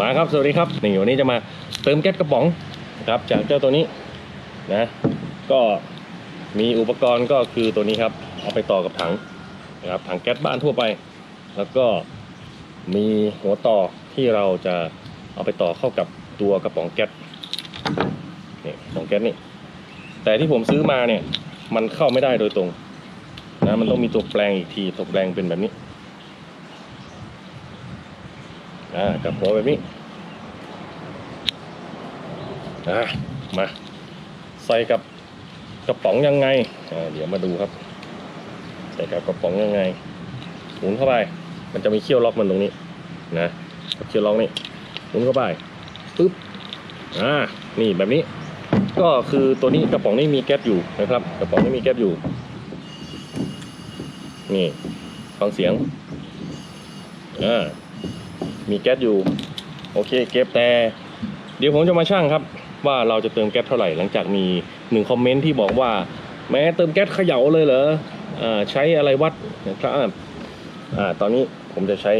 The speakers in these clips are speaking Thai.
มาครับสวัสดีครับนี่วันนี้จะมาเติมแก๊สกระป๋องนะครับจากเจ้าตัวนี้นะก็มีอุปกรณ์ก็คือตัวนี้ครับเอาไปต่อกับถังนะครับถังแก๊สบ้านทั่วไป แล้วก็มีหัวต่อที่เราจะเอาไปต่อเข้ากับตัวกระป๋องแก๊สนี่กระป๋องแก๊สนี่แต่ที่ผมซื้อมาเนี่ยมันเข้าไม่ได้โดยตรงนะมันต้องมีตัวแปลงอีกทีตัวแปลงเป็นแบบนี้ อ่ากับหัวแบบนี้อ่ามาใส่กับกระป๋องยังไงอ่าเดี๋ยวมาดูครับ ใส่กับกระป๋องยังไงหมุนเข้าไป มันจะมีเขี้ยวล็อกมันตรงนี้นะเขี้ยวล็อกนี่หมุนเข้าไปปึ๊บอ่านี่แบบนี้ ก็คือตัวนี้กระป๋องนี้มีแก๊สอยู่นะครับ กระป๋องนี้มีแก๊สอยู่ นี่ฟังเสียงอ่า มีแก๊สอยู่ โอเคเก็บแต่ เดี๋ยวผมจะมาชั่งครับ ว่าเราจะเติมแก๊สเท่าไหร่หลังจากมีหนึ่งคอมเมนต์ที่บอกว่า แม้เติมแก๊สเขย่าเลยเหรออใช้อะไรวัดนะครับอ่าตอนนี้ผมจะใช้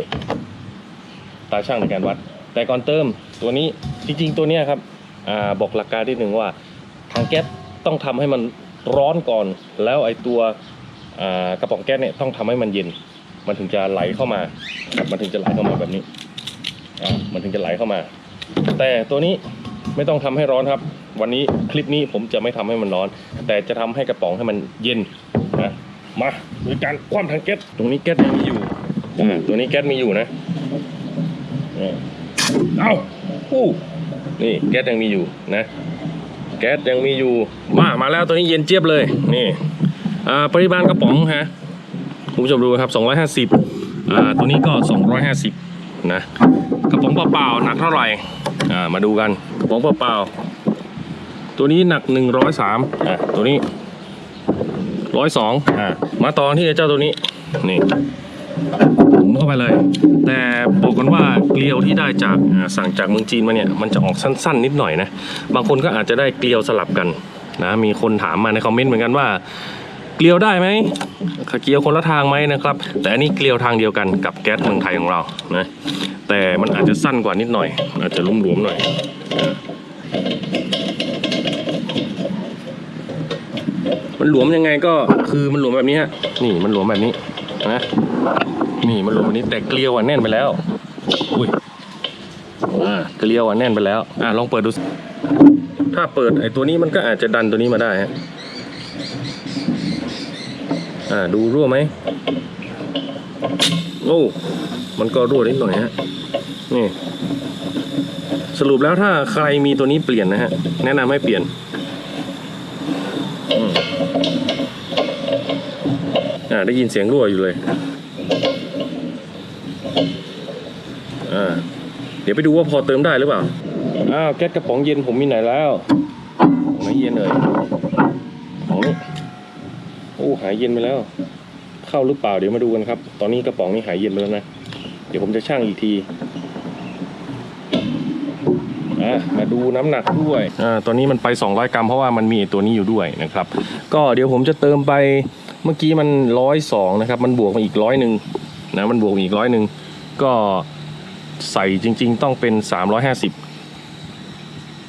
ตาช่างในการวัด แต่ก่อนเติมตัวนี้จริงๆตัวนี้ครับอ่าบอกหลักการที่หนึ่งว่าถังแก๊สต้องทำให้มันร้อนก่อน แล้วไอตัวกระป๋องแก๊สเนี่ยต้องทำให้มันเย็น มันถึงจะไหลเข้ามา มันถึงจะไหลเข้ามาแบบนี้ มันถึงจะไหลเข้ามา แต่ตัวนี้ไม่ต้องทำให้ร้อนครับ วันนี้คลิปนี้ผมจะไม่ทำให้มันร้อน แต่จะทำให้กระป๋องให้มันเย็นนะมาโดยการคว่ำถังแก๊สตรงนี้แก๊สยังมีอยู่อ่าตัวนี้แก๊สมีอยู่นะอ่าเอาอู้นี่แก๊สยังมีอยู่นะ แก๊สยังมีอยู่มามาแล้วตัวนี้เย็นเจี๊ยบเลยนี่อ่าปริมาณกระป๋องฮะคุณผู้ชมดูครับ 250อ่าตัวนี้ก็ 250 นะกระป๋องเปล่าๆหนักเท่าไหร่อ่ามาดูกันกระป๋องเปล่าๆตัวนี้หนัก103อ่าตัวนี้102อ่ามาต่อที่เจ้าตัวนี้นี่ผมเข้าไปเลย แต่บอกกันว่าเกลียวที่ได้จากสั่งจากเมืองจีนมาเนี่ยมันจะออกสั้น ๆ นิดหน่อยนะ บางคนก็อาจจะได้เกลียวสลับกันนะมีคนถามมาในคอมเมนต์เหมือนกันว่า เกลียวได้ไหมเกลียวคนละทางไหมนะครับ แต่อันนี้เกลียวทางเดียวกันกับแก๊สเมืองไทยของเรานะแต่มันอาจจะสั้นกว่านิดหน่อย อาจจะลุ่มหลวมหน่อยมันหลวมยังไงก็คือมันหลวมแบบนี้ฮะนี่มันหลวมแบบนี้นะนี่มันหลวมแบบนี้แต่เกลียวอะแน่นไปแล้วอุ้ยอ่าเกลียวอะแน่นไปแล้วอ่าลองเปิดดู ถ้าเปิดไอ้ตัวนี้มันก็อาจจะดันตัวนี้มาได้ฮะ อ่าดูรั่วไหมโอ้มันก็รั่วนิดหน่อยฮะนี่สรุปแล้วถ้าใครมีตัวนี้เปลี่ยนนะฮะ แนะนำให้เปลี่ยนอ่าได้ยินเสียงรั่วอยู่เลยอ่าเดี๋ยวไปดูว่าพอเติมได้หรือเปล่า อ้าวแก๊สกระป๋องเย็นผมมีไหนแล้วไหนเย็นเอ่ยของนี้ อ้หายเย็นไปแล้ว เข้าหรือเปล่าเดี๋ยวมาดูกันครับ ตอนนี้กระป๋องนี้หายเย็นไปแล้วนะ เดี๋ยวผมจะชั่งอีกทีมาดูน้ำหนักด้วยอ่าตอนนี้มันไป 200 กรัมเพราะว่ามันมีตัวนี้อยู่ด้วยนะครับ ก็เดี๋ยวผมจะเติมไปเมื่อกี้มันร้อยสองนะครับ มันบวกมาอีกร้อยหนึ่งนะมันบวกอีกร้อยหนึ่งก็ใส่จริง ๆ ต้องเป็น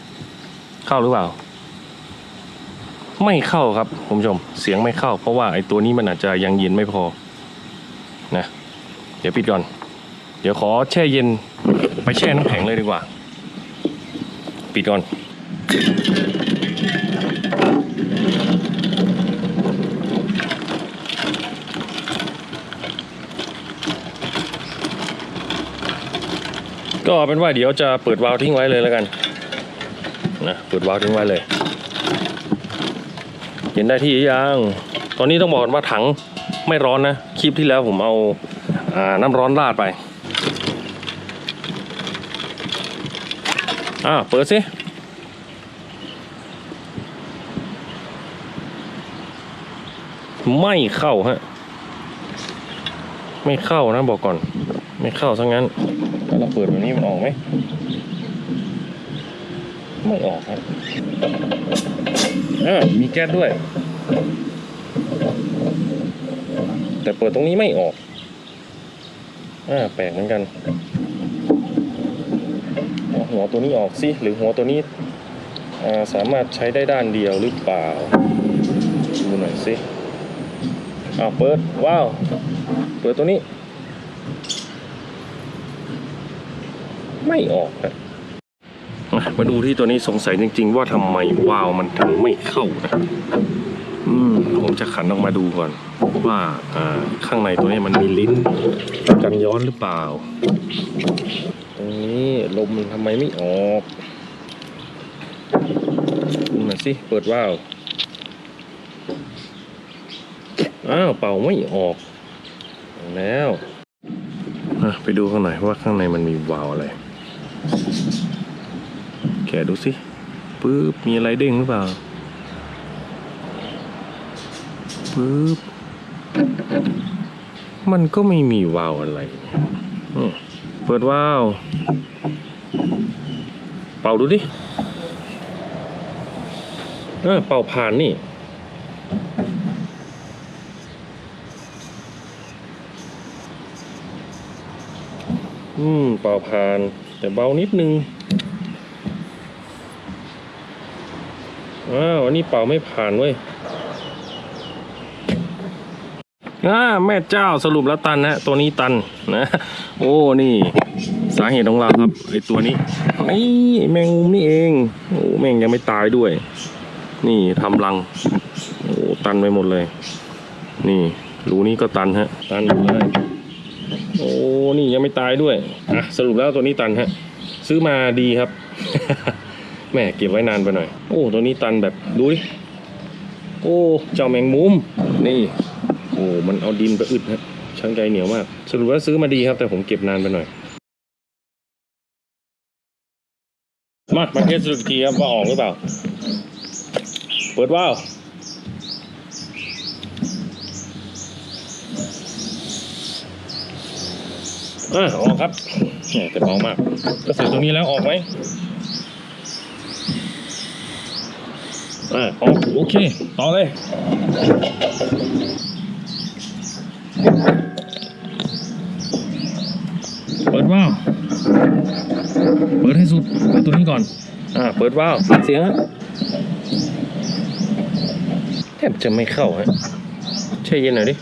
350 เข้าหรือเปล่า ไม่เข้าครับคุณผู้ชมเสียงไม่เข้า เพราะว่าไอ้ตัวนี้มันอาจจะยังเย็นไม่พอนะเดี๋ยวปิดก่อน เดี๋ยวขอแช่เย็นไปแช่น้ำแข็งเลยดีกว่า ปิดก่อนก็เอาเป็นว่าเดี๋ยวจะเปิดวาล์วทิ้งไว้เลยแล้วกันนะเปิดวาล์วทิ้งไว้เลย เย็นได้ที่ยังตอนนี้ต้องบอกก่อนว่าถังไม่ร้อนนะ คลิปที่แล้วผมเอาอาน้ำร้อนราดไปอ่าเปิดสิไม่เข้าฮะ ไม่เข้านะบอกก่อน ไม่เข้าซะงั้นแล้วเราเปิดแบบนี้มันออกไหม ไม่ออกครับอ่ามีแก๊สด้วย แต่เปิดตรงนี้ไม่ออกอ่าแปลกเหมือนกันหัวตัวนี้ออกสิหรือหัวตัวนี้สามารถใช้ได้ด้านเดียวหรือเปล่า ดูหน่อยสิอ้าวเปิด ว้าว เปิดตัวนี้ ไม่ออกนะอะ มาดูที่ตัวนี้สงสัยจริง ๆ ว่าทำไมวาล์วมันถึงไม่เข้านะอืมผมจะขันออกมาดูก่อน ว่าอ่าข้างในตัวนี้มันมีลิ้นกันย้อนหรือเปล่า ตรงนี้ลมมันทำไมไม่ออกดูหน่อยสิเปิดวาวอ้าวเป่าไม่ออก แล้วอะไปดูข้างในว่าข้างในมันมีวาล์วอะไร กะดูสิปึ๊บมีอะไรเด้งหรือเปล่าปึ๊บมันก็ไม่มีวาวอะไรเปิดวาวเป่าดูดิเออเป่าผ่านนี่อืมเป่าผ่าน แต่เบานิดนึง อ้าวอันนี้เป่าไม่ผ่านเว้ยอ่าแม่เจ้าสรุปแล้วตันนะตัวนี้ตันนะ โอ้นี่ สาเหตุของเราครับไอตัวนี้นี่แมงมุมนี่เองโอ้แมงยังไม่ตายด้วย นี่ทำรังโอ้ตันไปหมดเลย นี่รูนี้ก็ตันฮะ ตันหมดเลยโอ้นี่ยังไม่ตายด้วยอะสรุปแล้วตัวนี้ตันฮะ ซื้อมาดีครับ แม่เก็บไว้นานไปหน่อย โอ้ตัวนี้ตันแบบดูดิโอ้เจ้าแมงมุมนี่ โอ้มันเอาดินไปอึดฮะช่างใจเหนียวมาก สรุปว่าซื้อมาดีครับ แต่ผมเก็บนานไปหน่อย มามาเทสดูอีกทีครับว่าออกหรือเปล่า เปิดว่าวอะออกครับแต่เบามาก ก็ใส่ตรงนี้แล้วออกไหม อะออโอเค ต่อเลย เปิดว่าวเปิดให้สุด เปิดตัวนี้ก่อน อ่า เปิดว่าวเสียงฮะแทบจะไม่เข้าฮะแช่เย็นหน่อยดิ